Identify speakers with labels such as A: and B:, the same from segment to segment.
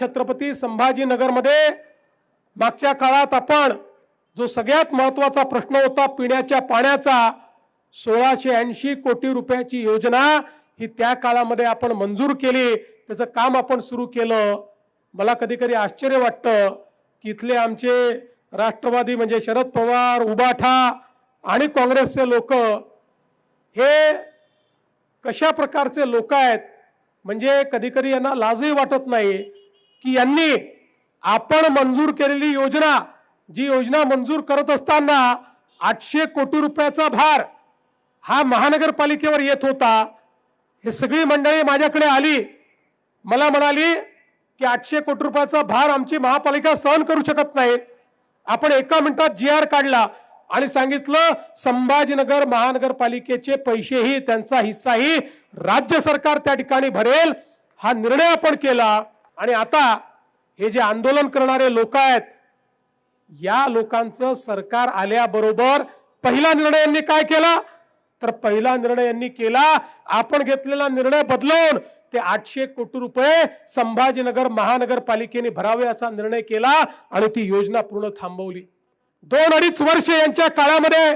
A: छत्रपती संभाजीनगरमध्ये मागच्या काळात आपण जो सगळ्यात महत्त्वाचा प्रश्न होता पिण्याच्या पाण्याचा सोळाशे ऐंशी कोटी रुपयाची योजना ही त्या काळामध्ये आपण मंजूर केली. त्याचं काम आपण सुरू केलं. मला कधी कधी आश्चर्य वाटतं की इथले आमचे राष्ट्रवादी म्हणजे शरद पवार उबाठा आणि काँग्रेसचे लोक हे कशा प्रकारचे लोक आहेत? म्हणजे कधी कधी यांना लाजही वाटत नाही. की यांनी आपण मंजूर केलेली योजना जी योजना मंजूर करत असताना आठशे कोटी रुपयाचा भार हा महानगरपालिकेवर येत होता. हे सगळी मंडळी माझ्याकडे आली. मला म्हणाली की आठशे कोटी रुपयाचा भार आमची महापालिका सहन करू शकत नाही. आपण एका मिनिटात जी आर काढला आणि सांगितलं संभाजीनगर महानगरपालिकेचे पैसेही त्यांचा हिस्साही राज्य सरकार त्या ठिकाणी भरेल. हा निर्णय आपण केला. आणि आता हे जे आंदोलन करणारे लोक आहेत या लोकांचं सरकार आल्याबरोबर पहिला निर्णय यांनी काय केला? तर पहिला निर्णय यांनी केला आपण घेतलेला निर्णय बदलवून ते आठशे कोटी रुपये संभाजीनगर महानगरपालिकेने भरावे असा निर्णय केला आणि ती योजना पूर्ण थांबवली. दोन अडीच वर्ष यांच्या काळामध्ये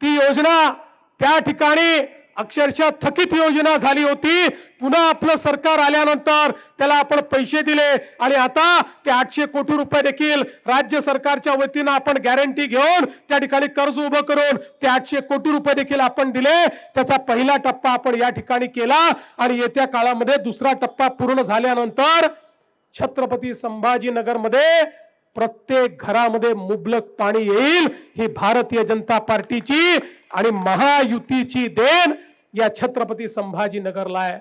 A: ती योजना त्या ठिकाणी अक्षरशः थकीत योजना झाली होती. पुन्हा आपलं सरकार आल्यानंतर त्याला आपण पैसे दिले. आणि आता ते आठशे कोटी रुपये देखील राज्य सरकारच्या वतीनं आपण गॅरंटी घेऊन त्या ठिकाणी कर्ज उभं करून ते आठशे कोटी रुपये देखील आपण दिले. त्याचा पहिला टप्पा आपण या ठिकाणी केला. आणि येत्या काळामध्ये दुसरा टप्पा पूर्ण झाल्यानंतर छत्रपती संभाजीनगरमध्ये प्रत्येक घरामध्ये मुबलक पाणी येईल. ही भारतीय जनता पार्टीची आणि महायुतीची देण या छत्रपती संभाजीनगरला आहे.